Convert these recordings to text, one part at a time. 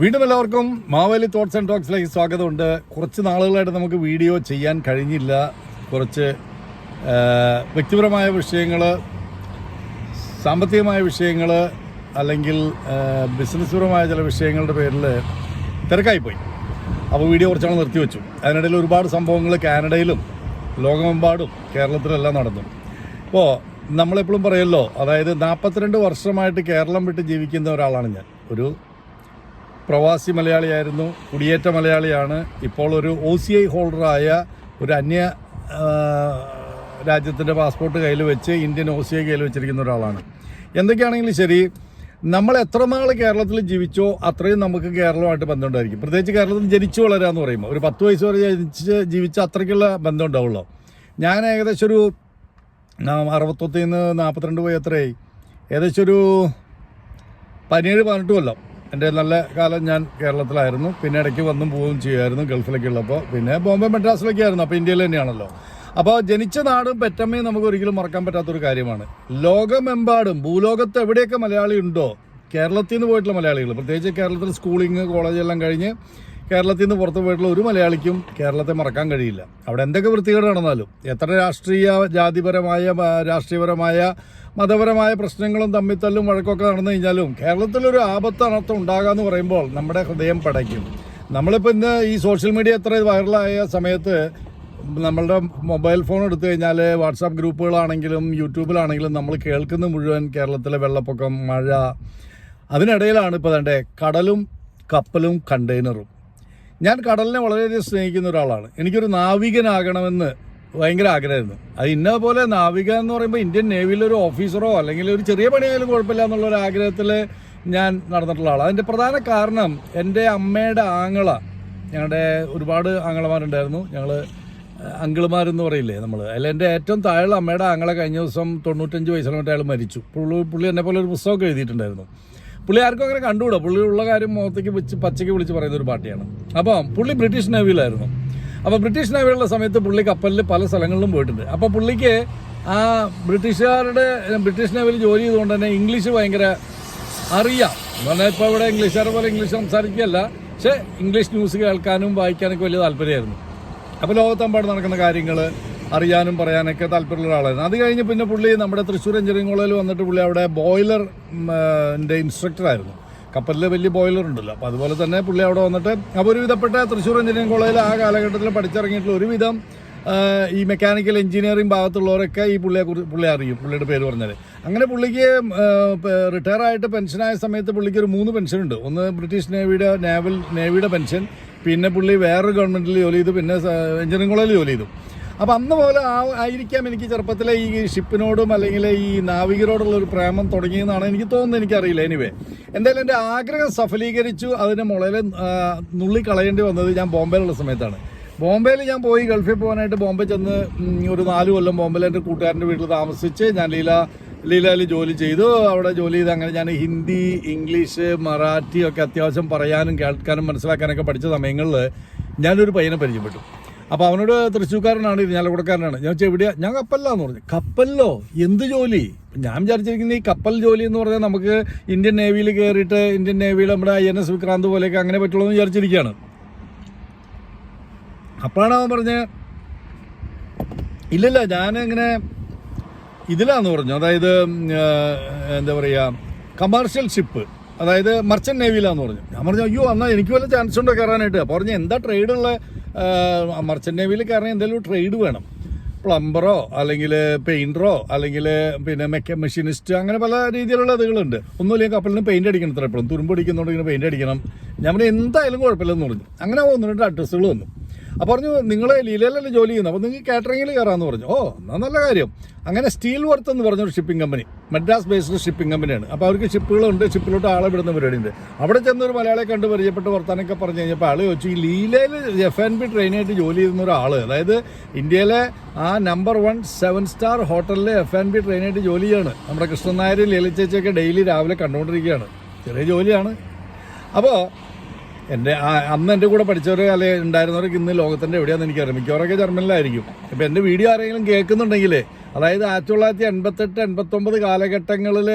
വീണ്ടും എല്ലാവർക്കും Maveli thoughts and ടോക്സിലേക്ക് സ്വാഗതമുണ്ട്. കുറച്ച് നാളുകളായിട്ട് നമുക്ക് വീഡിയോ ചെയ്യാൻ കഴിഞ്ഞില്ല. കുറച്ച് വ്യക്തിപരമായ വിഷയങ്ങൾ സാമ്പത്തികമായ വിഷയങ്ങൾ അല്ലെങ്കിൽ ആ, ബിസിനസ് പരമായ ചില വിഷയങ്ങളുടെ പേരിൽ തിരക്കായിപ്പോയി. അപ്പോൾ വീഡിയോ കുറച്ചാൾ നിർത്തിവെച്ചു. അതിനിടയിൽ ഒരുപാട് സംഭവങ്ങൾ കാനഡയിലും ലോകമെമ്പാടും കേരളത്തിലെല്ലാം നടന്നു. അപ്പോൾ നമ്മളെപ്പോഴും പറയല്ലോ അതായത് നാൽപ്പത്തിരണ്ട് വർഷമായിട്ട് കേരളം വിട്ട് ജീവിക്കുന്ന ഒരാളാണ് ഞാൻ. ഒരു പ്രവാസി മലയാളിയായിരുന്നു കുടിയേറ്റ മലയാളിയാണ്. ഇപ്പോൾ ഒരു ഒ സി ഐ ഹോൾഡറായ ഒരു അന്യ രാജ്യത്തിന്റെ പാസ്പോർട്ട് കയ്യിൽ വെച്ച് ഇന്ത്യൻ ഒ സി ഐ കയ്യിൽ വെച്ചിരിക്കുന്ന ഒരാളാണ്. എന്തൊക്കെയാണെങ്കിലും ശരി നമ്മൾ എത്ര നാൾ കേരളത്തിൽ ജീവിച്ചോ അത്രയും നമുക്ക് കേരളമായിട്ട് ബന്ധമുണ്ടായിരിക്കും. പ്രത്യേകിച്ച് കേരളത്തിൽ ജനിച്ചു വളരുക എന്ന് പറയുമ്പോൾ ഒരു പത്ത് വയസ്സ് വരെ ജനിച്ച് ജീവിച്ച അത്രയ്ക്കുള്ള ബന്ധം ഉണ്ടാവുള്ളൂ ഞാൻ ഏകദേശം ഒരു അറുപത്തൊത്തിന്ന് നാൽപ്പത്തിരണ്ട് പോയി എത്രയായി ഏകദേശം ഒരു പതിനേഴ് പതിനെട്ട് കൊല്ലം. എന്റെ നല്ല കാലം ഞാൻ കേരളത്തിലായിരുന്നു. പിന്നെ ഇടയ്ക്ക് വന്നും പോവുകയും ചെയ്യുമായിരുന്നു ഗൾഫിലൊക്കെ ഉള്ളപ്പോൾ പിന്നെ ബോംബെ മദ്രാസിലൊക്കെ ആയിരുന്നു അപ്പോൾ ഇന്ത്യയിൽ തന്നെയാണല്ലോ. അപ്പോൾ ജനിച്ച നാടും പെറ്റമ്മയും നമുക്ക് ഒരിക്കലും മറക്കാൻ പറ്റാത്തൊരു കാര്യമാണ്. ലോകമെമ്പാടും ഭൂലോകത്ത് എവിടെയൊക്കെ മലയാളി ഉണ്ടോ? കേരളത്തിൽ നിന്ന് പോയിട്ടുള്ള മലയാളികൾ. പ്രത്യേകിച്ച് കേരളത്തിൽ സ്കൂളിങ് കോളേജ് എല്ലാം കഴിഞ്ഞ് കേരളത്തിൽ നിന്ന് പുറത്തു പോയിട്ടുള്ള ഒരു മലയാളിക്കും കേരളത്തെ മറക്കാൻ കഴിയില്ല. അവിടെ എന്തൊക്കെ വൃത്തികേട് നടന്നാലും എത്ര രാഷ്ട്രീയ ജാതിപരമായ രാഷ്ട്രീയപരമായ മതപരമായ പ്രശ്നങ്ങളും തമ്മിത്തല്ലും വഴക്കൊക്കെ നടന്നു കഴിഞ്ഞാലും കേരളത്തിലൊരു ആപത്ത് അനർത്ഥം ഉണ്ടാകാന്ന് പറയുമ്പോൾ നമ്മുടെ ഹൃദയം പടയ്ക്കും. നമ്മളിപ്പോൾ ഇന്ന് ഈ സോഷ്യൽ മീഡിയ എത്ര വൈറലായ സമയത്ത് നമ്മളുടെ മൊബൈൽ ഫോൺ എടുത്തു കഴിഞ്ഞാൽ വാട്സാപ്പ് ഗ്രൂപ്പുകളാണെങ്കിലും യൂട്യൂബിലാണെങ്കിലും നമ്മൾ കേൾക്കുന്ന മുഴുവൻ കേരളത്തിലെ വെള്ളപ്പൊക്കം മഴ. അതിനിടയിലാണ് ഇപ്പോൾ തന്റെ കടലും കപ്പലും കണ്ടെയ്നറും ഞാൻ കടലിനെ വളരെയധികം സ്നേഹിക്കുന്ന ഒരാളാണ്. എനിക്കൊരു നാവികനാകണമെന്ന് ഭയങ്കര ആഗ്രഹമായിരുന്നു. അത് ഇന്ന പോലെ നാവിക എന്ന് പറയുമ്പോൾ ഇന്ത്യൻ നേവിയിലൊരു ഓഫീസറോ അല്ലെങ്കിൽ ഒരു ചെറിയ പണിയായാലും കുഴപ്പമില്ല എന്നുള്ള ഒരു ആഗ്രഹത്തിൽ ഞാൻ നടന്നിട്ടുള്ള ആളാണ്. അതിന്റെ പ്രധാന കാരണം എന്റെ അമ്മയുടെ ആങ്ങള ഞങ്ങളുടെ ഒരുപാട് ആങ്ങളമാരുണ്ടായിരുന്നു. ഞങ്ങൾ അങ്കിളുമാരെന്ന് പറയില്ലേ നമ്മൾ അതിൽ എന്റെ ഏറ്റവും താഴെ അമ്മയുടെ ആങ്ങളെ കഴിഞ്ഞ ദിവസം തൊണ്ണൂറ്റഞ്ച് വയസ്സിൽ മറ്റേ അയാൾ മരിച്ചു. പുള്ളി പുള്ളി എന്നെ പോലെ ഒരു പുസ്തകമൊക്കെ എഴുതിയിട്ടുണ്ടായിരുന്നു. പുള്ളി ആർക്കും അങ്ങനെ കണ്ടുകൂടാ. പുള്ളി ഉള്ള കാര്യം മുഖത്തേക്ക് വെച്ച് പച്ചയ്ക്ക് വിളിച്ച് പറയുന്ന ഒരു പാർട്ടിയാണ്. അപ്പം പുള്ളി ബ്രിട്ടീഷ് നേവിയിലായിരുന്നു. അപ്പോൾ ബ്രിട്ടീഷ് നേവിയിലുള്ള സമയത്ത് പുള്ളി കപ്പലിൽ പല സ്ഥലങ്ങളിലും പോയിട്ടുണ്ട്. അപ്പോൾ പുള്ളിക്ക് ആ ബ്രിട്ടീഷുകാരുടെ ബ്രിട്ടീഷ് നേവിയിൽ ജോലി ചെയ്തുകൊണ്ട് തന്നെ ഇംഗ്ലീഷ് ഭയങ്കര അറിയാം. എന്ന് പറഞ്ഞാൽ ഇപ്പോൾ ഇവിടെ ഇംഗ്ലീഷുകാരെ പോലെ ഇംഗ്ലീഷ് സംസാരിക്കുകയല്ല. പക്ഷേ ഇംഗ്ലീഷ് ന്യൂസ് കേൾക്കാനും വായിക്കാനൊക്കെ വലിയ താല്പര്യമായിരുന്നു. അപ്പോൾ ലോകത്തെമ്പാട് നടക്കുന്ന കാര്യങ്ങൾ അറിയാനും പറയാനൊക്കെ താല്പര്യമുള്ള ആളായിരുന്നു അത് കഴിഞ്ഞ് പിന്നെ പുള്ളി നമ്മുടെ തൃശ്ശൂർ എഞ്ചിനീയറിംഗ് കോളേജിൽ വന്നിട്ട് പുള്ളി അവിടെ ബോയിലർ ഇൻസ്ട്രക്ടറായിരുന്നു കപ്പലിൽ വലിയ ബോയിലർ ഉണ്ടല്ലോ. അപ്പോൾ അതുപോലെ തന്നെ പുള്ളി അവിടെ വന്നിട്ട് അപ്പോൾ ഒരുവിധപ്പെട്ട തൃശ്ശൂർ എഞ്ചിനീയറിംഗ് കോളേജിൽ ആ കാലഘട്ടത്തിൽ പഠിച്ചിറങ്ങിയിട്ടുള്ള ഒരുവിധം ഈ മെക്കാനിക്കൽ എഞ്ചിനീയറിംഗ് ഭാഗത്തുള്ളവരൊക്കെ ഈ പുള്ളിയെ കുറിച്ച് പുള്ളി അറിയും. പുള്ളിയുടെ പേര് പറഞ്ഞാൽ അങ്ങനെ പുള്ളിക്ക് റിട്ടയർ ആയിട്ട് പെൻഷനായ സമയത്ത് പുള്ളിക്ക് ഒരു മൂന്ന് പെൻഷൻ ഉണ്ട്. ഒന്ന് ബ്രിട്ടീഷ് നേവിയുടെ നേവൽ നേവിയുടെ പെൻഷൻ പിന്നെ പുള്ളി വേറൊരു ഗവൺമെന്റിൽ ജോലി ചെയ്തു. പിന്നെ എഞ്ചിനീയറിംഗ് കോളേജിൽ ജോലി ചെയ്തു. അപ്പം അന്ന് പോലെ ആ ആയിരിക്കാം എനിക്ക് ചെറുപ്പത്തിലെ ഈ ഷിപ്പിനോടും അല്ലെങ്കിൽ ഈ നാവികരോടുള്ള ഒരു പ്രേമം തുടങ്ങിയെന്നാണ് എനിക്ക് തോന്നുന്നത്. എനിക്കറിയില്ല. എനിവേ എന്തായാലും എന്റെ ആഗ്രഹം സഫലീകരിച്ചു. അതിന് മുളയിൽ നുള്ളി കളയേണ്ടി വന്നത് ഞാൻ ബോംബെയിലുള്ള സമയത്താണ്. ബോംബെയിൽ ഞാൻ പോയി ഗൾഫിൽ പോകാനായിട്ട് ബോംബെ ചെന്ന് ഒരു നാല് കൊല്ലം ബോംബെയിൽ എന്റെ കൂട്ടുകാരന്റെ വീട്ടിൽ താമസിച്ച് ഞാൻ ലീല ലീലയിൽ ജോലി ചെയ്തു. അവിടെ ജോലി ചെയ്ത് അങ്ങനെ ഞാൻ ഹിന്ദി ഇംഗ്ലീഷ് മറാഠി ഒക്കെ അത്യാവശ്യം പറയാനും കേൾക്കാനും മനസ്സിലാക്കാനൊക്കെ പഠിച്ച സമയങ്ങളിൽ ഞാനൊരു പയ്യനെ പരിചയപ്പെട്ടു. അപ്പോൾ അവനോട് തൃശ്ശൂർക്കാരനാണ് ഇരിഞ്ഞാലക്കുടക്കാരനാണ് ഞാൻ വെച്ചാൽ എവിടെയാ? ഞാൻ കപ്പലിലാന്ന് പറഞ്ഞു. കപ്പലിലോ? എന്ത് ജോലി? ഞാൻ വിചാരിച്ചിരിക്കുന്നത് ഈ കപ്പൽ ജോലി എന്ന് പറഞ്ഞാൽ നമുക്ക് ഇന്ത്യൻ നേവിയിൽ കയറിയിട്ട് ഇന്ത്യൻ നേവിയിൽ നമ്മുടെ ഐ എൻ എസ് വിക്രാന്ത് പോലെയൊക്കെ അങ്ങനെ പറ്റുള്ളൂ എന്ന് വിചാരിച്ചിരിക്കുകയാണ്. അപ്പോഴാണ് അവൻ പറഞ്ഞ് ഇല്ലില്ല ഞാനിങ്ങനെ ഇതിലാന്ന് പറഞ്ഞു. അതായത് എന്താ പറയുക കമേർഷ്യൽ ഷിപ്പ് അതായത് മർച്ചന്റ് നേവിയിലാന്ന് പറഞ്ഞു. ഞാൻ പറഞ്ഞു അയ്യോ എന്നാൽ എനിക്ക് വല്ല ചാൻസ് ഉണ്ടോ കയറാനായിട്ട്? പറഞ്ഞു എന്താ ട്രേഡുള്ള മർച്ചന്റ് നേവിയിൽ കാരണം എന്തെങ്കിലും ട്രേഡ് വേണം. പ്ലംബറോ അല്ലെങ്കിൽ പെയിന്ററോ അല്ലെങ്കിൽ പിന്നെ മെക്ക മെഷീനിസ്റ്റ് അങ്ങനെ പല രീതിയിലുള്ള ഇതുകളുണ്ട്. ഒന്നുമില്ലെങ്കിൽ കപ്പലിന് പെയിന്റ് അടിക്കണം എത്ര എപ്പോഴും. തുരുമ്പ് അടിക്കുന്നതുകൊണ്ട് ഇങ്ങനെ പെയിന്റ് അടിക്കണം. ഞാൻ എന്തായാലും കുഴപ്പമില്ലെന്ന് പറഞ്ഞു. അങ്ങനെ ഒന്ന് രണ്ട് അഡ്രസ്സുകൾ വന്നു. അപ്പോൾ പറഞ്ഞു നിങ്ങൾ ലീലയിലല്ലേ ജോലി ചെയ്യുന്നത് അപ്പോൾ നിങ്ങൾക്ക് കാറ്ററിംഗിൽ കയറാമെന്ന് പറഞ്ഞു. ഓ എന്നാൽ നല്ല കാര്യം. അങ്ങനെ സ്റ്റീൽ വർത്ത് എന്ന് പറഞ്ഞ ഒരു shipping company Madras based shipping കമ്പനിയാണ് അപ്പോൾ അവർക്ക് ഷിപ്പുകളുണ്ട് ഷിപ്പിലോട്ട് ആളെ വിടുന്ന പരിപാടിയുണ്ട്. അവിടെ ചെന്നൊരു മലയാളിയെ കണ്ട് പരിചയപ്പെട്ട് വർത്താനൊക്കെ പറഞ്ഞു കഴിഞ്ഞപ്പോൾ ആൾ ചോദിച്ചു ഈ ലീലയിൽ എഫ് എൻ ബി ട്രെയിനായിട്ട് ജോലി ചെയ്യുന്ന ഒരാൾ അതായത് ഇന്ത്യയിലെ ആ നമ്പർ വൺ സെവൻ സ്റ്റാർ ഹോട്ടലിലെ എഫ് എൻ ബി ട്രെയിനായിട്ട് ജോലി ചെയ്യാണ്. നമ്മുടെ കൃഷ്ണൻ നായരും ലളിത ചേച്ചിയൊക്കെ ഡെയിലി രാവിലെ കണ്ടുകൊണ്ടിരിക്കുകയാണ്. ചെറിയ ജോലിയാണ്. അപ്പോൾ എന്റെ അന്ന് എന്റെ കൂടെ പഠിച്ചവർ അല്ലെ ഉണ്ടായിരുന്നവർക്ക് ഇന്ന് ലോകത്തിന്റെ എവിടെയാണെന്ന് എനിക്കറിയാം. മിക്കവരൊക്കെ ജർമ്മനിലായിരിക്കും ഇപ്പം എന്റെ വീഡിയോ ആരെങ്കിലും കേൾക്കുന്നുണ്ടെങ്കിൽ അതായത് ആയിരത്തി തൊള്ളായിരത്തി എൺപത്തെട്ട് എൺപത്തൊമ്പത് കാലഘട്ടങ്ങളിൽ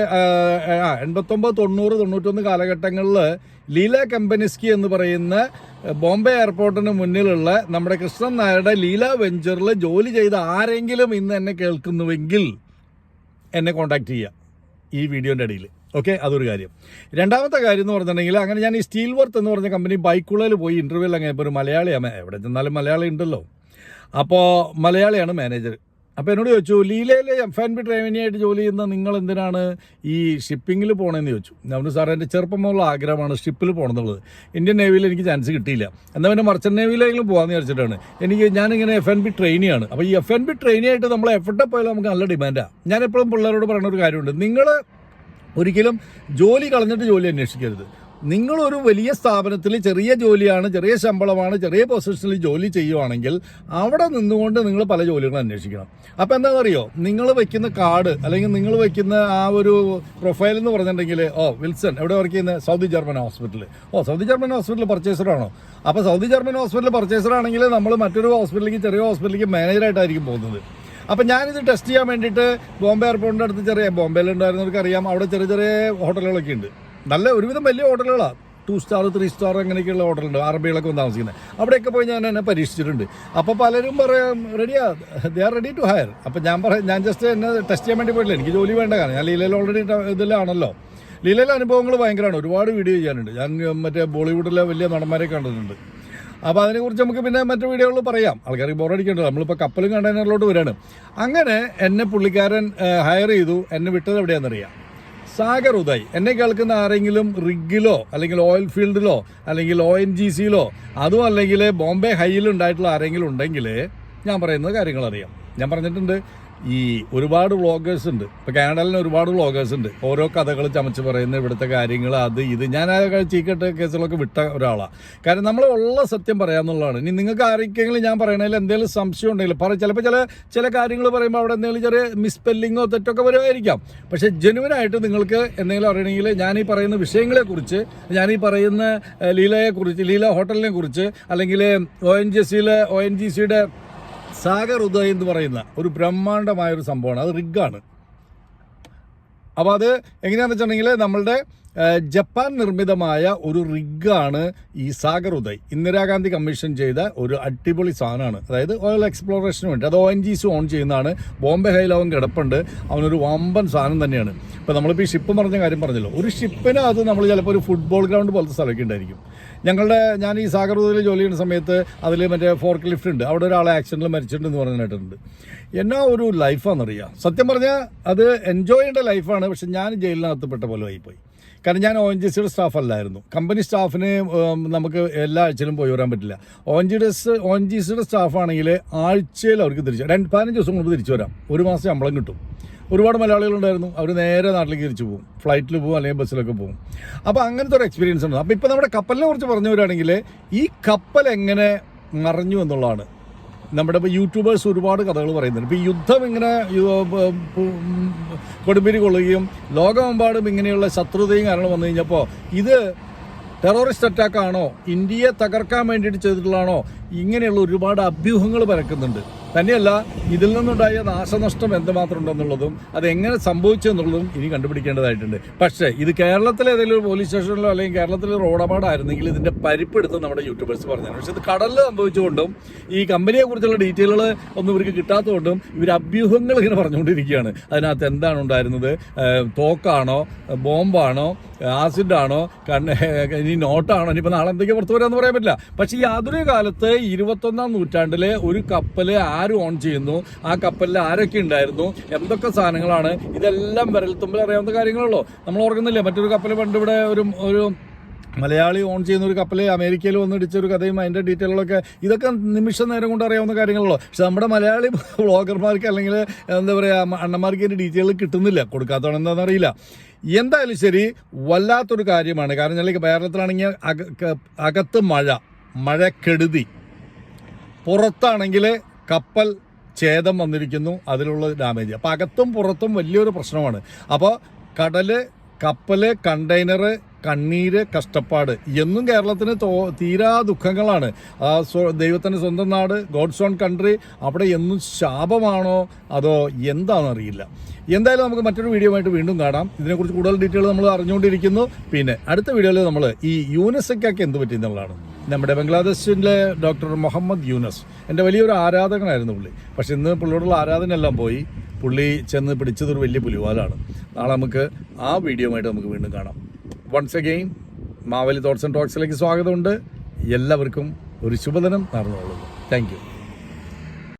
ആ എൺപത്തൊമ്പത് തൊണ്ണൂറ് തൊണ്ണൂറ്റൊന്ന് കാലഘട്ടങ്ങളിൽ ലീല കമ്പനിസ്കി എന്ന് പറയുന്ന ബോംബെ എയർപോർട്ടിന് മുന്നിലുള്ള നമ്മുടെ കൃഷ്ണൻ നായരുടെ ലീല വെഞ്ചറിൽ ജോലി ചെയ്ത ആരെങ്കിലും ഇന്ന് എന്നെ കേൾക്കുന്നുവെങ്കിൽ എന്നെ കോൺടാക്ട് ചെയ്യുക ഈ വീഡിയോന്റെ ഇടയിൽ ഓക്കെ അതൊരു കാര്യം. രണ്ടാമത്തെ കാര്യം എന്ന് പറഞ്ഞിട്ടുണ്ടെങ്കിൽ അങ്ങനെ ഞാൻ ഈ സ്റ്റീൽ വർത്ത് എന്ന് പറഞ്ഞ കമ്പനി ബൈക്കുള്ളിൽ പോയി ഇന്റർവ്യൂ അങ്ങനെ ഇപ്പോൾ ഒരു മലയാളിയാണ് എവിടെ ചെന്നാലും മലയാളി ഉണ്ടല്ലോ. അപ്പോൾ മലയാളിയാണ് മാനേജർ അപ്പോൾ എന്നോട് ചോദിച്ചു ലീലയിലെ എഫ് ആൻഡ് ബി ട്രെയിനിയായിട്ട് ജോലി ചെയ്യുന്ന നിങ്ങൾ എന്തിനാണ് ഈ ഷിപ്പിങ്ങിൽ പോകണമെന്ന് ചോദിച്ചു. ഞാൻ സാർ എന്റെ ചെറുപ്പം മുതലുള്ള ആഗ്രഹമാണ് ഷിപ്പിൽ പോകണമെന്നുള്ളത് ഇന്ത്യൻ നേവിയിൽ എനിക്ക് ചാൻസ് കിട്ടിയില്ല. എന്നാൽ പിന്നെ മർച്ചന്റ് നേവിയിലെങ്കിലും പോകാമെന്ന് വിചാരിച്ചിട്ടാണ്. എനിക്ക് ഞാനിങ്ങനെ എഫ് ആൻഡ് ബി ട്രെയിനിയാണ് അപ്പോൾ ഈ എഫ് ആൻഡ് ബി ട്രെയിനിയായിട്ട് നമ്മൾ എവിടെ പോയാലും നമുക്ക് നല്ല ഡിമാൻഡാണ് ഞാൻ എപ്പോഴും പിള്ളേരോട് പറയുന്ന ഒരു കാര്യമുണ്ട്. നിങ്ങൾ ഒരിക്കലും ജോലി കളഞ്ഞിട്ട് ജോലി അന്വേഷിക്കരുത്. നിങ്ങളൊരു വലിയ സ്ഥാപനത്തിൽ ചെറിയ ജോലിയാണ് ചെറിയ ശമ്പളമാണ് ചെറിയ പൊസിഷനിൽ ജോലി ചെയ്യുവാണെങ്കിൽ അവിടെ നിന്നുകൊണ്ട് നിങ്ങൾ പല ജോലികളും അന്വേഷിക്കണം. അപ്പോൾ എന്താണെന്ന് അറിയോ നിങ്ങൾ വയ്ക്കുന്ന കാർഡ് അല്ലെങ്കിൽ നിങ്ങൾ വയ്ക്കുന്ന ആ ഒരു പ്രൊഫൈൽ എന്ന് പറഞ്ഞിട്ടുണ്ടെങ്കിൽ ഓ വിൽസൺ എവിടെ വർക്ക് ചെയ്യുന്നത് സൗദി ജർമ്മൻ ഹോസ്പിറ്റൽ ഓ സൗദി ജർമ്മൻ ഹോസ്പിറ്റൽ പർച്ചേസറാണോ അപ്പോൾ സൗദി ജർമ്മൻ ഹോസ്പിറ്റൽ പർച്ചേസർ ആണെങ്കിൽ നമ്മൾ മറ്റൊരു ഹോസ്പിറ്റലിലേക്ക് ചെറിയ ഹോസ്പിറ്റലിലേക്ക് മാനേജറായിട്ടായിരിക്കും പോകുന്നത്. അപ്പം ഞാനിത് ടെസ്റ്റ് ചെയ്യാൻ വേണ്ടിയിട്ട് ബോംബെ എയർപോർട്ടിന്റെ അടുത്ത് ചെറിയ ബോംബെയിൽ ഉണ്ടായിരുന്നവർക്ക് അറിയാം. അവിടെ ചെറിയ ചെറിയ ഹോട്ടലുകളൊക്കെ ഉണ്ട്. നല്ല ഒരുവിധം വലിയ ഹോട്ടലുകളാണ് ടു സ്റ്റാർ ത്രീ സ്റ്റാർ അങ്ങനെയൊക്കെയുള്ള ഹോട്ടലുണ്ട് അറബികളൊക്കെ വന്ന് താമസിക്കുന്നത് അവിടെയൊക്കെ പോയി ഞാൻ എന്നെ പരീക്ഷിച്ചിട്ടുണ്ട്. അപ്പോൾ പലരും പറയാം റെഡിയാ they are ready to hire അപ്പോൾ ഞാൻ പറയാം ഞാൻ ജസ്റ്റ് എന്നെ ടെസ്റ്റ് ചെയ്യാൻ വേണ്ടി പോയിട്ടില്ല. എനിക്ക് ജോലി വേണ്ട കാരണം. ഞാൻ ലീലയിൽ ഓൾറെഡി ഇതിലാണല്ലോ. ലീലയിലെ അനുഭവങ്ങൾ ഭയങ്കരമാണ്. ഒരുപാട് വീഡിയോ ചെയ്യാനുണ്ട്. ഞാൻ മറ്റേ ബോളിവുഡിലെ വലിയ നടന്മാരെ കണ്ടിട്ടുണ്ട്. അപ്പോൾ അതിനെക്കുറിച്ച് നമുക്ക് പിന്നെ മറ്റു വീഡിയോകളിൽ പറയാം. ആൾക്കാർക്ക് ബോറടിക്കേണ്ടത് നമ്മളിപ്പോൾ കപ്പലും കണ്ടെയ്നറിലോട്ട് വരികയാണ് അങ്ങനെ എന്നെ പുള്ളിക്കാരൻ ഹയർ ചെയ്തു. എന്നെ വിട്ടത് എവിടെയാണെന്നറിയാം സാഗർ ഉദയ്. എന്നെ കേൾക്കുന്ന ആരെങ്കിലും റിഗിലോ അല്ലെങ്കിൽ ഓയിൽ ഫീൽഡിലോ അല്ലെങ്കിൽ ഒ എൻ ജി സിയിലോ അതും അല്ലെങ്കിൽ ബോംബെ ഹൈയിൽ ഉണ്ടായിട്ടുള്ള ആരെങ്കിലും ഉണ്ടെങ്കിൽ ഞാൻ പറയുന്നത് കാര്യങ്ങൾ അറിയാം ഞാൻ പറഞ്ഞിട്ടുണ്ട് ഈ ഒരുപാട് വ്ളോഗേഴ്സ് ഉണ്ട്. ഇപ്പോൾ കാനഡയിൽ ഒരുപാട് വ്ളോഗേഴ്സ് ഉണ്ട്. ഓരോ കഥകൾ ചമച്ച് പറയുന്ന ഇവിടുത്തെ കാര്യങ്ങൾ അത് ഇത്. ഞാൻ ആ ചീക്കട്ട് കേസുകളൊക്കെ വിട്ട ഒരാളാണ് കാരണം നമ്മൾ ഉള്ള സത്യം പറയാമെന്നുള്ളതാണ് ഇനി നിങ്ങൾക്ക് ആർക്കെങ്കിലും ഞാൻ പറയണതിൽ എന്തെങ്കിലും സംശയം ഉണ്ടെങ്കിൽ പറ. ചിലപ്പോൾ ചില ചില കാര്യങ്ങൾ പറയുമ്പോൾ അവിടെ എന്തെങ്കിലും ചെറിയ മിസ്പെല്ലിങ്ങോ തെറ്റൊക്കെ വരുമായിരിക്കാം. പക്ഷേ ജെനുവനായിട്ട് നിങ്ങൾക്ക് എന്തെങ്കിലും അറിയണമെങ്കിൽ ഞാൻ ഈ പറയുന്ന വിഷയങ്ങളെക്കുറിച്ച് ഞാൻ ഈ പറയുന്ന ലീലയെ ലീലയെക്കുറിച്ച് ലീല ഹോട്ടലിനെ കുറിച്ച് അല്ലെങ്കിൽ ഒ എൻ ജി സിയിലെ ഒ എൻ ജി സിയുടെ സാഗർ ഉദയ് എന്ന് പറയുന്ന ഒരു ബ്രഹ്മാണ്ഡമായ ഒരു സംഭവമാണ്. അത് റിഗാണ് അപ്പോൾ അത് എങ്ങനെയാണെന്ന് വെച്ചിട്ടുണ്ടെങ്കിൽ നമ്മളുടെ ജപ്പാൻ നിർമ്മിതമായ ഒരു റിഗാണ് ഈ സാഗർ ഉദയ്. ഇന്ദിരാഗാന്ധി കമ്മീഷൻ ചെയ്ത ഒരു അടിപൊളി സാധനമാണ്. അതായത് ഓയിൽ എക്സ്പ്ലോറേഷന് വേണ്ടി. അത് O N G C own ചെയ്യുന്നതാണ്. ബോംബെ ഹൈലവൻ കിടപ്പുണ്ട്. അവനൊരു വമ്പൻ സാധനം തന്നെയാണ്. ഇപ്പോൾ നമ്മളിപ്പോൾ ഈ ഷിപ്പ് പറഞ്ഞ കാര്യം പറഞ്ഞല്ലോ. ഒരു ഷിപ്പിന് അത് നമ്മൾ ചിലപ്പോൾ ഒരു ഫുട്ബോൾ ഗ്രൗണ്ട് പോലത്തെ സ്ഥലമൊക്കെ ഉണ്ടായിരിക്കും. ഞങ്ങളുടെ ഞാൻ ഈ സാഗർ ഉദയിൽ ജോലി ചെയ്യുന്ന സമയത്ത് അതിൽ മറ്റേ ഫോർക്ക് ലിഫ്റ്റ് ഉണ്ട്. അവിടെ ഒരാളെ ആക്സിഡന്റിൽ മരിച്ചിട്ടുണ്ടെന്ന് പറഞ്ഞിട്ടുണ്ട് എന്നാ ഒരു ലൈഫാണെന്നറിയാം സത്യം പറഞ്ഞാൽ അത് എൻജോയ് ചെയ്യേണ്ട ലൈഫാണ് പക്ഷെ ഞാൻ ജയിലിനകത്ത് പെട്ട പോലെ ആയിപ്പോയി. കാരണം ഞാൻ ഒ എൻ ജി സിയുടെ സ്റ്റാഫ് അല്ലായിരുന്നു. കമ്പനി സ്റ്റാഫിന് നമുക്ക് എല്ലാ ആഴ്ചയിലും പോയി വരാൻ പറ്റില്ല. ഒ എൻ ജിയുടെ ഒ എൻ ജി സിയുടെ സ്റ്റാഫാണെങ്കിൽ ആഴ്ചയിൽ അവർക്ക് തിരിച്ചു രണ്ട് പതിനഞ്ച് ദിവസം കൊണ്ട് തിരിച്ചു വരാം. ഒരു മാസം ശമ്പളം കിട്ടും. ഒരുപാട് മലയാളികളുണ്ടായിരുന്നു. അവർ നേരെ നാട്ടിലേക്ക് തിരിച്ചു പോകും ഫ്ലൈറ്റിൽ പോകും അല്ലെങ്കിൽ ബസ്സിലൊക്കെ പോകും അപ്പോൾ അങ്ങനത്തെ ഒരു എക്സ്പീരിയൻസ് ഉണ്ട്. അപ്പോൾ ഇപ്പോൾ നമ്മുടെ കപ്പലിനെ കുറിച്ച് പറഞ്ഞു വരികയാണെങ്കിൽ ഈ കപ്പൽ എങ്ങനെ മറഞ്ഞു എന്നുള്ളതാണ്. നമ്മുടെ ഇപ്പോൾ യൂട്യൂബേഴ്സ് ഒരുപാട് കഥകൾ പറയുന്നുണ്ട്. ഇപ്പോൾ യുദ്ധം ഇങ്ങനെ കൊടുമ്പിരി കൊള്ളുകയും ലോകമെമ്പാടും ഇങ്ങനെയുള്ള ശത്രുതയും കാരണം വന്നു കഴിഞ്ഞപ്പോൾ ഇത് ടെററിസ്റ്റ് അറ്റാക്ക് ആണോ? ഇന്ത്യയെ തകർക്കാൻ വേണ്ടിയിട്ട് ചെയ്തിട്ടുള്ളതാണോ? ഇങ്ങനെയുള്ള ഒരുപാട് അഭ്യൂഹങ്ങൾ പരക്കുന്നുണ്ട്. തന്നെയല്ല ഇതിൽ നിന്നുണ്ടായ നാശനഷ്ടം എന്തുമാത്രം ഉണ്ടെന്നുള്ളതും അത് എങ്ങനെ സംഭവിച്ചു എന്നുള്ളതും ഇനി കണ്ടുപിടിക്കേണ്ടതായിട്ടുണ്ട്. പക്ഷേ ഇത് കേരളത്തിലെ ഏതെങ്കിലും പോലീസ് സ്റ്റേഷനിലോ അല്ലെങ്കിൽ കേരളത്തിലെ റോഡപാടായിരുന്നെങ്കിൽ ഇതിന്റെ പരിപ്പെടുത്ത് നമ്മുടെ യൂട്യൂബേഴ്സ് പറഞ്ഞു പക്ഷേ ഇത് കടലിൽ സംഭവിച്ചുകൊണ്ടും ഈ കമ്പനിയെക്കുറിച്ചുള്ള ഡീറ്റെയിലുകൾ ഒന്നും ഇവർക്ക് കിട്ടാത്തതുകൊണ്ടും ഇവർ അഭ്യൂഹങ്ങൾ ഇങ്ങനെ പറഞ്ഞുകൊണ്ടിരിക്കുകയാണ്. അതിനകത്ത് എന്താണ് ഉണ്ടായിരുന്നത്? തോക്കാണോ? ബോംബാണോ? ആസിഡാണോ കണ്ണ് ഇനി നോട്ടാണോ ഇനിയിപ്പോൾ നാളെ എന്തൊക്കെ പുറത്തു വരാമെന്ന് പറയാൻ പറ്റില്ല. പക്ഷേ ഈ ആധുനിക കാലത്ത് ഇരുപത്തൊന്നാം നൂറ്റാണ്ടിൽ ഒരു കപ്പൽ ആര് ഓൺ ചെയ്യുന്നു? ആ കപ്പലിൽ ആരൊക്കെ ഉണ്ടായിരുന്നു? എന്തൊക്കെ സാധനങ്ങളാണ്? ഇതെല്ലാം വിരൽത്തുമ്പിൽ അറിയാവുന്ന കാര്യങ്ങളുള്ളൂ നമ്മൾ ഓർക്കുന്നില്ലേ മറ്റൊരു കപ്പൽ പണ്ട് ഇവിടെ ഒരു ഒരു മലയാളി ഓൺ ചെയ്യുന്ന ഒരു കപ്പൽ അമേരിക്കയിൽ വന്നിടിച്ച ഒരു കഥയും അതിന്റെ ഡീറ്റെയിലുകളൊക്കെ ഇതൊക്കെ നിമിഷ നേരം കൊണ്ട് അറിയാവുന്ന കാര്യങ്ങളല്ലോ. പക്ഷെ നമ്മുടെ മലയാളി ബ്ലോഗർമാർക്ക് അല്ലെങ്കിൽ എന്താ പറയുക അണ്ണന്മാർക്ക് ഇതിന്റെ ഡീറ്റെയിൽ കിട്ടുന്നില്ല. കൊടുക്കാത്തതാണ് എന്താണെന്ന് അറിയില്ല. എന്തായാലും ശരി വല്ലാത്തൊരു കാര്യമാണ്. കാരണം ഞാൻ കേരളത്തിലാണെങ്കിൽ അകത്ത് മഴ മഴക്കെടുതി. പുറത്താണെങ്കിൽ കപ്പൽ ഛേദം വന്നിരിക്കുന്നു അതിലുള്ള ഡാമേജ്. അപ്പോൾ അകത്തും പുറത്തും വലിയൊരു പ്രശ്നമാണ്. അപ്പോൾ കടൽ കപ്പൽ കണ്ടെയ്നർ കണ്ണീര് കഷ്ടപ്പാട് എന്നും കേരളത്തിന് തോ തീരാ ദുഃഖങ്ങളാണ്. ദൈവത്തിന്റെ സ്വന്തം നാട് ഗോഡ്സ് ഓൺ കൺട്രി അവിടെ എന്നും ശാപമാണോ അതോ എന്താണെന്ന് അറിയില്ല എന്തായാലും നമുക്ക് മറ്റൊരു വീഡിയോ ആയിട്ട് വീണ്ടും കാണാം. ഇതിനെക്കുറിച്ച് കൂടുതൽ ഡീറ്റെയിൽ നമ്മൾ അറിഞ്ഞുകൊണ്ടിരിക്കുന്നു. പിന്നെ അടുത്ത വീഡിയോയിൽ നമ്മൾ ഈ യൂനസയ്ക്കൊക്കെ എന്ത് പറ്റി എന്നുള്ളതാണ്. നമ്മുടെ ബംഗ്ലാദേശിലെ ഡോക്ടർ മുഹമ്മദ് യൂനസ്. എന്റെ വലിയൊരു ആരാധകനായിരുന്നു പുള്ളി. പക്ഷെ ഇന്ന് പുള്ളിയോടുള്ള ആരാധന എല്ലാം പോയി. പുള്ളി ചെന്ന് പിടിച്ചതൊരു വലിയ പുലിവാലാണ്. നാളെ നമുക്ക് ആ വീഡിയോ ആയിട്ട് നമുക്ക് വീണ്ടും കാണാം. Once again Mavali thoughts and ടോക്സിലേക്ക് സ്വാഗതമുണ്ട്. എല്ലാവർക്കും ഒരു ശുഭദിനം നടന്നുകൊള്ളുന്നു. Thank you